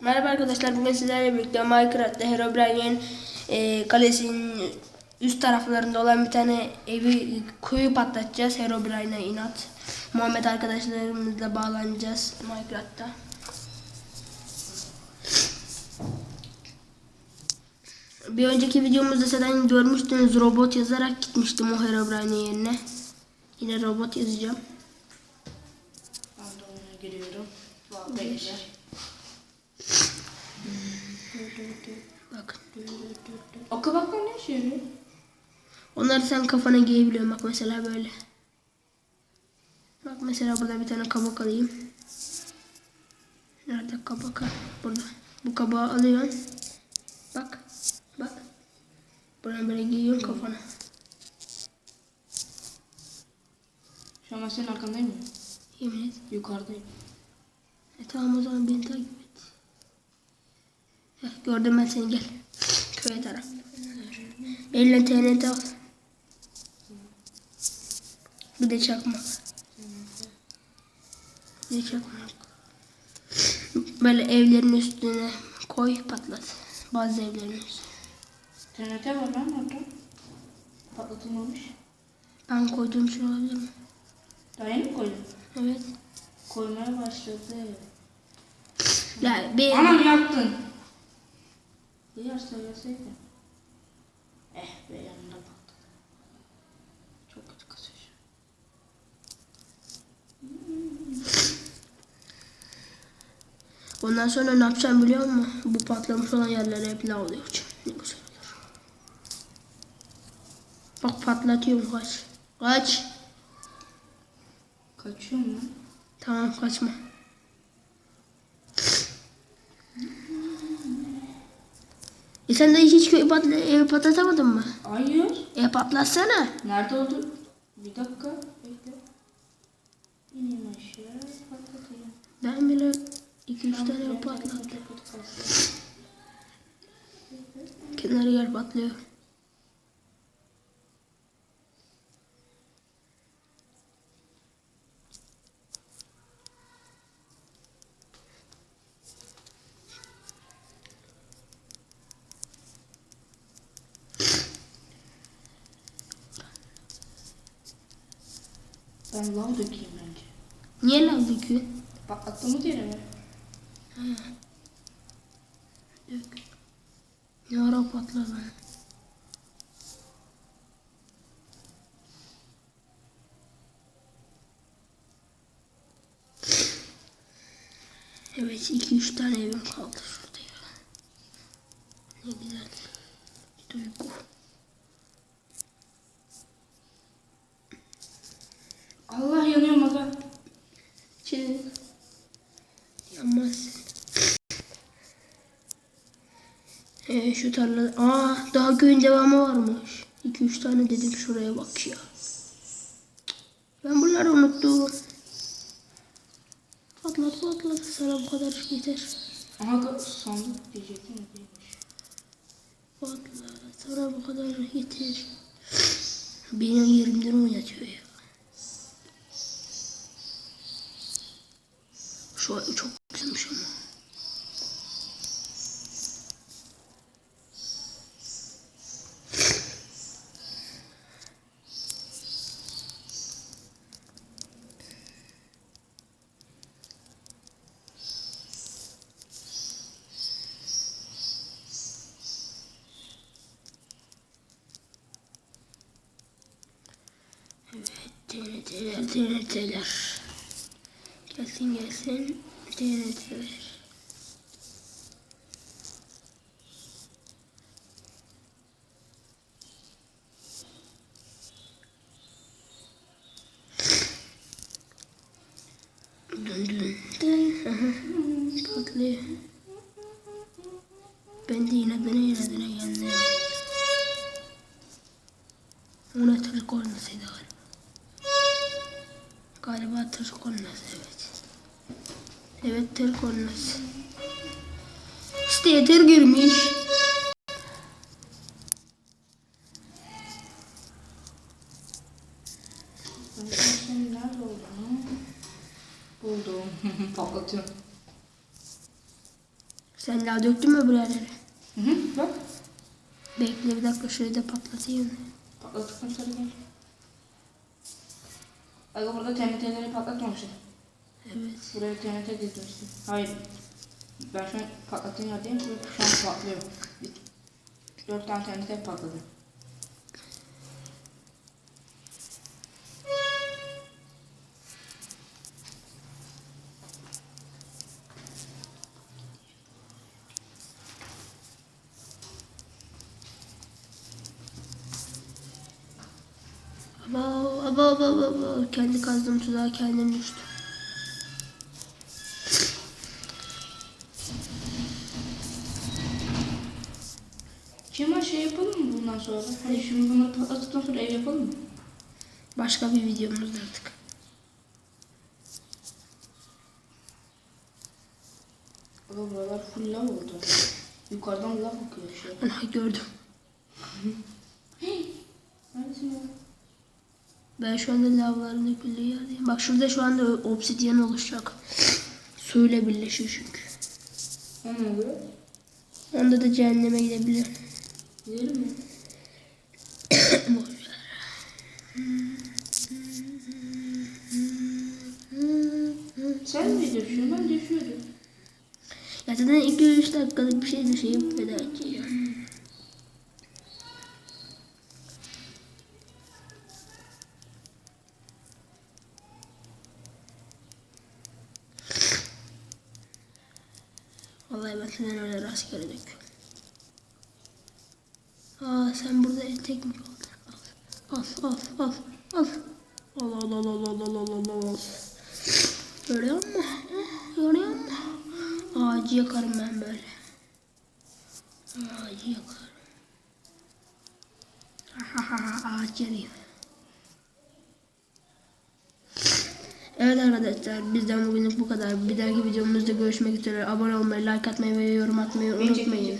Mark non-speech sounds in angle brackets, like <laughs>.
Merhaba arkadaşlar bugün sizlerle birlikte Minecraft'ta Herobrine'in e, kalesinin üst taraflarında olan bir tane evi kuyu patlatacağız Herobrine'e inat. Muhammed arkadaşlarımızla bağlanacağız Minecraft'ta. Bir önceki videomuzda zaten görmüştünüz robot yazarak gitmiştim o Herobrine yerine. Yine robot yazacağım. Ben de ona giriyorum. 5 Bak. O kabaklar ne işe? Onları sen kafana giyebiliyorsun. Bak mesela böyle. Bak mesela burada bir tane kabak alayım. Nerede kabak? Burada. Bu kabağı alıyorsun. Bak. Bak. Buradan böyle giyiyorsun kafana. Şu an ben arkandayım mı? Yemin et. Yukarıdayım. E tamam o zaman beni takip gördüm ben seni gel. Köye taraf. Eline TNT al. Bir de çakmak. Bir de çakmak. Böyle evlerin üstüne koy patlat. Bazı evlerin üstüne. TNT var lan orada. Patlatılmamış. Ben koyduğum için olabilir mi? Daha yeni mi koydun? Evet. Koymaya başladı. Ya bir Anam yaktın. Diğer söyleseydin. Eh be yanında patladı. Çok kötü kasıyor. Ondan sonra ne yapacağım biliyor musun? Bu patlamış olan yerlere hep lav dökeceğim. Ne güzel olur. Bak patlatıyorum kaç. Kaç. Kaçıyor mu? Tamam kaçma. E sen de hiç köy patla evi patlatamadın mı? Hayır. E patlatsana. Nerede oldun? Bir dakika. Bekle. İneyim aşağı. Patlatayım. Ben bile 2-3 Tamam, tane patlattım. Kenarı yer patlıyor. Ben lav dökeyim bence. Niye lav döküyor? Patlattığımız yere mi? Dök. Ne ara patladı? Evet 2-3 tane evim kaldı şurada ya. Ne güzel. Duygu. Allah yanıyorum aga. Çek. Yanmaz. Ee, şu tarla... Aa daha köyün devamı varmış. 2-3 tane dedim şuraya bak ya. Ben bunları unuttum. Patlat patlat sana bu kadar yeter. Aga sandık diyecektim de değilmiş. Patlat sana bu kadar yeter. Beni yerimden oynatıyor ya. Şu çok güzelmiş ama. TNT'ler, TNT'ler. Gelsin gelsin. TNT'ler. Dün dün dün. Aha, Patlıyor. Ben de inadına inadına geldim. Ona tır kornasıydı galiba. Galiba tır kornası evet. Evet tır kornası. İşte tır girmiş. Buldum. <laughs> Patlatıyorum. Sen daha döktün mü buraya? Hı hı. Bak. Bekle bir dakika şurayı da patlatayım. Patlattıktan sonra gel. Aga burada TNT'leri patlatmamışsın. Evet. Buraya TNT dizmişsin. Hayır. Ben şu an patlattığım yerdeyim. Şu an patlıyor. Dört tane TNT patladı. Aba aba aba aba, aba. Kendi kazdığım tuzağa kendim düştüm. Kemal şey yapalım mı bundan sonra? Hani şimdi bunları patlattıktan sonra ev yapalım mı? Başka bir videomuzda artık. Aga buralar full lav oldu. Yukarıdan lav akıyor şey. Gördüm. <laughs> Neredesin ya? Ben şu anda lavların döküldüğü yerdeyim. Bak şurada şu anda obsidyen oluşacak. Suyla birleşiyor çünkü. O ne oluyor? Onda da cehenneme gidebilir. Gidelim mi? Sen mi düşüyorsun? Ben düşüyorum. Ya zaten 2-3 dakikalık bir şey düşeyim veda edeceğim. Senden öyle rastgele döküyorum. Aa sen burada tek mi kaldın? Al al al al. Al al al al al al al al al. Görüyor musun? Görüyor musun? Ağacı yakarım ben böyle. Ağacı yakarım. Ağaç yanıyor. Evet arkadaşlar bizden bugünlük bu kadar. Bir dahaki videomuzda görüşmek üzere. Abone olmayı, like atmayı ve yorum atmayı unutmayın.